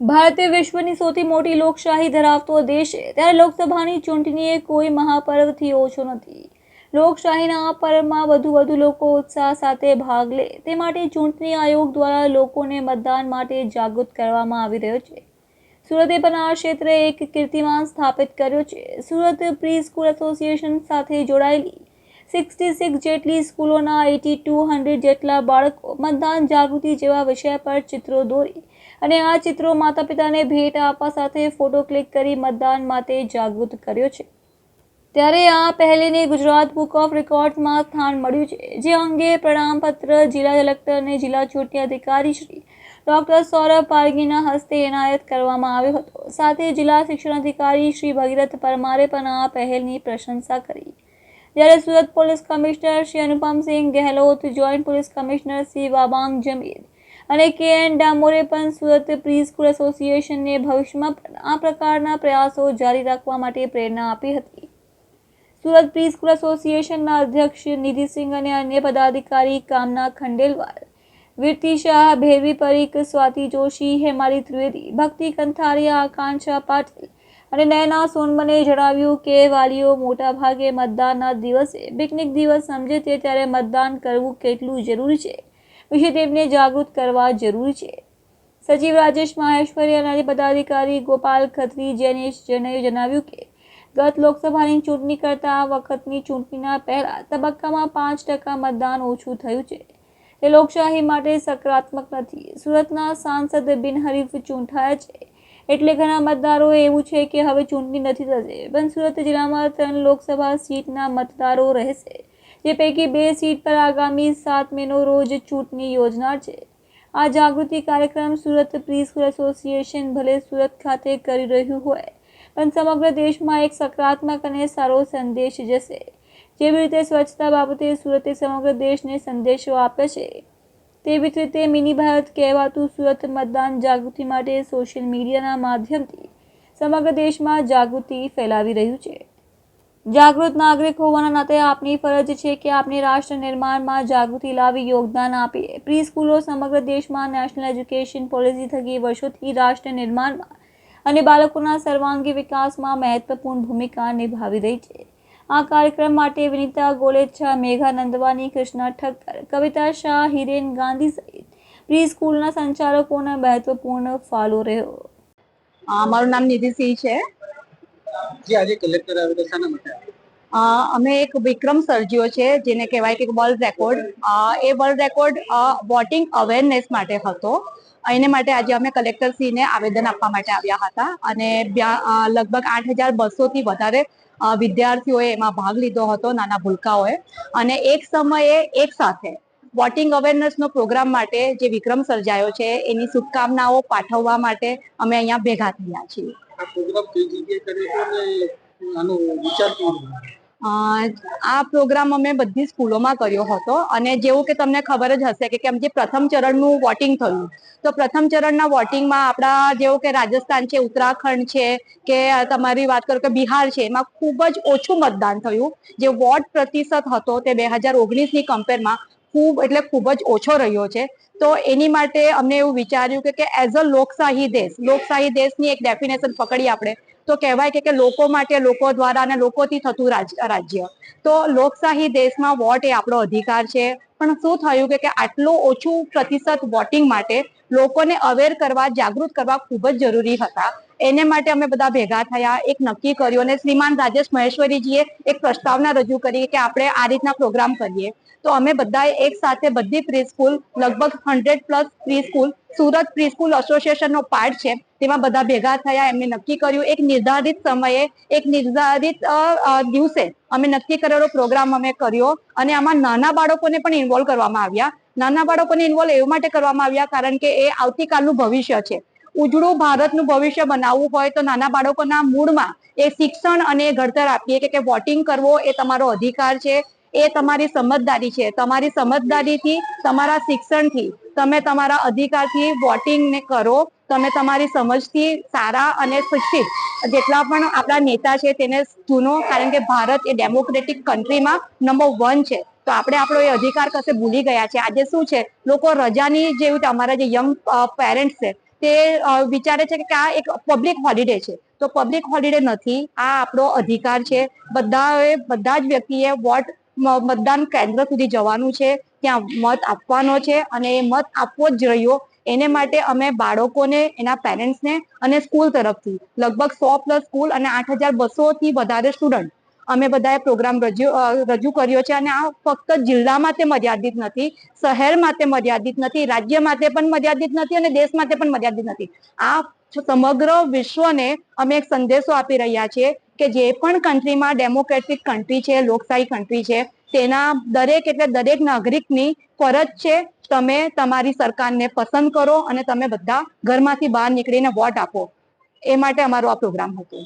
ભારત વિશ્વની સૌથી મોટી લોકશાહી ધરાવતો દેશ છે. ત્યારે લોકસભાની ચૂંટણી એ કોઈ મહાપર્વથી ઓછો નથી. લોકશાહીના આ પર્વમાં વધુ વધુ લોકો ઉત્સાહ સાથે ભાગ લે. તે માટે ચૂંટણી આયોગ દ્વારા લોકોને મતદાન માટે જાગૃત કરવામાં આવી રહ્યો છે. સુરતે પણ આ ક્ષેત્રે એક કીર્તિમાન સ્થાપિત કર્યો છે. સુરત પ્રી સ્કૂલ એસોસિએશન સાથે જોડાયેલી સિક્સટી સિક્સ જેટલી સ્કૂલોના એટી ટુ હંડ્રેડ જેટલા બાળકો મતદાન જાગૃતિ જેવા વિષય પર ચિત્રો દોરી અને આ ચિત્રો માતા પિતાને ભેટ આપવા સાથે ફોટો ક્લિક કરી મતદાન માટે જાગૃત કર્યો છે. ત્યારે આ પહેલીને ગુજરાત બુક ઓફ રેકોર્ડ્સમાં સ્થાન મળ્યું છે, જે અંગે પ્રણામપત્ર જિલ્લા કલેક્ટર અને જિલ્લા ચૂંટણી અધિકારી શ્રી ડોક્ટર સૌરભ પારગીના હસ્તે એનાયત કરવામાં આવ્યો હતો. સાથે જિલ્લા શિક્ષણ અધિકારી શ્રી ભગીરથ પરમારે પણ આ પહેલની પ્રશંસા કરી. જ્યારે Surat police commissioner Shri Anupamsinh Gahlaut, joint police commissioner Shri Wabang Jamir અને કે એન ડામોરે પણ સુરત પ્રી સ્કૂલ એસોસિએશનને ભવિષ્યમાં આ પ્રકારના પ્રયાસો જારી રાખવા માટે પ્રેરણા આપી હતી. સુરત પ્રી સ્કૂલ એસોસિએશનના અધ્યક્ષ નિધિસિંહ અને અન્ય પદાધિકારી કામના ખંડેલવાલ, વીરતી શાહ, ભેરવી પરીખ, સ્વાતિ જોશી, હેમાલી ત્રિવેદી, ભક્તિ કંથારિયા, આકાંક્ષા પાટીલ અને નયના સોનમને જણાવ્યું કે વાલીઓ મોટાભાગે મતદાનના દિવસે પિકનિક દિવસ સમજે તે ત્યારે મતદાન કરવું કેટલું જરૂરી છે. વિશે તેમને જાગૃત કરવા જરૂરી છે. સચિવ રાજેશ માહેશ્વરી અને પદાધિકારી ગોપાલ ખત્રી જૈનેશ જૈનએ જણાવ્યું કે, ગત લોકસભાની ચૂંટણી કરતાં આ વખતની ચૂંટણીના પહેલા તબક્કામાં પાંચ ટકા મતદાન ઓછું થયું છે. તે લોકશાહી માટે સકારાત્મક નથી. સુરતના સાંસદ બિનહરીફ ચૂંટાયા છે. એટલે ઘણા મતદારો એવું છે કે હવે ચૂંટણી નથી થશે. પણ સુરત જિલ્લામાં ત્રણ લોકસભા સીટના મતદારો રહેશે. જે પૈકી બે સીટ પર આગામી સાત મેનો રોજ ચૂંટણી યોજનાર છે. આ જાગૃતિ કાર્યક્રમ સુરત પ્રી સ્કૂલ એસોસિએશન ભલે સુરત ખાતે કરી રહ્યું હોય, પણ સમગ્ર દેશમાં એક સકારાત્મક અને સારો સંદેશ જશે. જેવી રીતે સ્વચ્છતા બાબતે સુરતે સમગ્ર દેશને સંદેશો આપે છે. તેવી જ રીતે મિની ભારત કહેવાતું સુરત મતદાન જાગૃતિ માટે સોશિયલ મીડિયાના માધ્યમથી સમગ્ર દેશમાં જાગૃતિ ફેલાવી રહ્યું છે. જાગૃત નાગરિક હોવાના નાતે આપની ફરજ છે કે આપની રાષ્ટ્ર નિર્માણમાં જાગૃતિ લાવી યોગદાન આપી. પ્રી સ્કૂલો સમગ્ર દેશમાં નેશનલ એજ્યુકેશન પોલિસી થકી વર્ષોથી રાષ્ટ્ર નિર્માણમાં અને બાળકોના સર્વાંગી વિકાસમાં મહત્વપૂર્ણ ભૂમિકા નિભાવી રહી છે. આ કાર્યક્રમ માટે વિનીતા ગોલેચ્છા, મેઘા નંદવાની કૃષ્ણા ઠક્કર, કવિતા શાહ, હિરેન ગાંધી સહિત પ્રી સ્કૂલના સંચાલકોનો મહત્વપૂર્ણ ફાળો રહ્યો. મારું નામ નિધિ સિંહ છે. જે આજે કલેક્ટર આવે તો શાના માટે અમે એક વિક્રમ સર્જ્યો છે, જેને કહેવાય કે વર્લ્ડ રેકોર્ડ એ વર્લ્ડ રેકોર્ડ વોટિંગ અવેરનેસ માટે હતો. એને માટે આજે અમે કલેક્ટરશ્રીને આવેદન આપવા માટે આવ્યા હતા. અને લગભગ આઠ હજાર બસોથી વધારે વિદ્યાર્થીઓએ એમાં ભાગ લીધો હતો, નાના ભૂલકાઓએ. અને એક સમયે એક સાથે વોટિંગ અવેરનેસનો પ્રોગ્રામ માટે જે વિક્રમ સર્જાયો છે એની શુભકામનાઓ પાઠવવા માટે અમે અહીંયા ભેગા થયા છીએ. આ પ્રોગ્રામ અમે બધી સ્કૂલોમાં કર્યો હતો અને જેવું કે તમને ખબર જ હશે કે કેમ જે પ્રથમ ચરણનું વોટિંગ થયું તો પ્રથમ ચરણના વોટિંગમાં આપણા જેવું કે રાજસ્થાન છે ઉત્તરાખંડ છે કે તમારી વાત કરો કે બિહાર છે એમાં ખૂબ જ ઓછું મતદાન થયું. જે વોટ પ્રતિશત હતો તે બે હજાર ઓગણીસની કમ્પેરમાં ખૂબ, એટલે ખૂબ જ ઓછો રહ્યો છે. તો એની માટે અમને એવું વિચાર્યું કે એઝ અ લોકશાહી દેશ, લોકશાહી દેશની એક ડેફિનેશન પકડી આપણે. તો કહેવાય કે લોકો માટે, લોકો દ્વારા અને લોકોથી થતું રાજ- રાજ્ય. તો લોકશાહી દેશમાં વોટ એ આપણો અધિકાર છે. પણ શું થયું કે આટલું ઓછું પ્રતિશત વોટિંગ માટે લોકોને અવેર કરવા, જાગૃત કરવા ખૂબ જ જરૂરી હતા. એને માટે અમે બધા ભેગા થયા, એક નક્કી કર્યું અને શ્રીમાન રાજેશ મહેશ્વરીજીએ એક પ્રસ્તાવના રજૂ કરી કે આપણે આ રીતના પ્રોગ્રામ કરીએ. તો અમે બધાએ એક સાથે બધી પ્રી સ્કૂલ લગભગ hundred plus pre school Surat pre school એસોસિએશનનો part છે, તેમાં બધા ભેગા થયા, એમને નક્કી કર્યું. એક નિર્ધારિત સમયે, એક નિર્ધારિત દિવસે અમે નક્કી કરેલો પ્રોગ્રામ અમે કર્યો અને આમાં નાના બાળકોને પણ ઇન્વોલ્વ કરવામાં આવ્યા. નાના બાળકોને ઇન્વોલ્વ એવું માટે કરવામાં આવ્યા કારણ કે એ આવતીકાલનું ભવિષ્ય છે. ઉજળું ભારતનું ભવિષ્ય બનાવવું હોય તો નાના બાળકોના મૂળમાં એ શિક્ષણ અને ઘડતર આપીએ કે કે વોટિંગ કરવો એ તમારો અધિકાર છે, એ તમારી સમજદારી છે. તમારી સમજદારીથી, તમારા શિક્ષણથી તમે તમારા અધિકારથી વોટિંગને કરો. તમે તમારી સમજથી સારા અને શિક્ષિત જેટલા પણ આપણા નેતા છે તેને ચૂનો, કારણ કે ભારત એ ડેમોક્રેટિક કન્ટ્રીમાં નંબર વન છે. તો આપણે આપણો એ અધિકાર કશે ભૂલી ગયા છે. આજે શું છે? લોકો રજાની જેવું અમારા જે યંગ પેરેન્ટ્સ છે તે વિચારે છે કે આ એક પબ્લિક હોલિડે છે. તો પબ્લિક હોલિડે નથી. આ આપણો અધિકાર છે. બધાએ, બધા જ વ્યક્તિએ વોટ મતદાન કેન્દ્ર સુધી જવાનું છે. ત્યાં મત આપવાનો છે અને એ મત આપવો જ રહ્યો. એને માટે અમે બાળકોને, એના પેરેન્ટ્સને અને સ્કૂલ તરફથી લગભગ સો પ્લસ સ્કૂલ અને આઠ હજાર બસો થી વધારે સ્ટુડન્ટ અમે બધાએ પ્રોગ્રામ રજૂ રજૂ કર્યો છે અને આ ફક્ત જિલ્લામાં તે મર્યાદિત નથી, શહેરમાં તે મર્યાદિત નથી રાજ્ય માટે પણ મર્યાદિત નથી અને દેશ માટે પણ મર્યાદિત નથી. આ સમગ્ર વિશ્વને અમે એક સંદેશો આપી રહ્યા છીએ કે જે પણ કન્ટ્રીમાં ડેમોક્રેટિક કન્ટ્રી છે, લોકશાહી કન્ટ્રી છે, તેના દરેક એટલે દરેક નાગરિકની ફરજ છે, તમે તમારી સરકારને પસંદ કરો અને તમે બધા ઘરમાંથી બહાર નીકળીને વોટ આપો. એ માટે અમારો આ પ્રોગ્રામ હતો.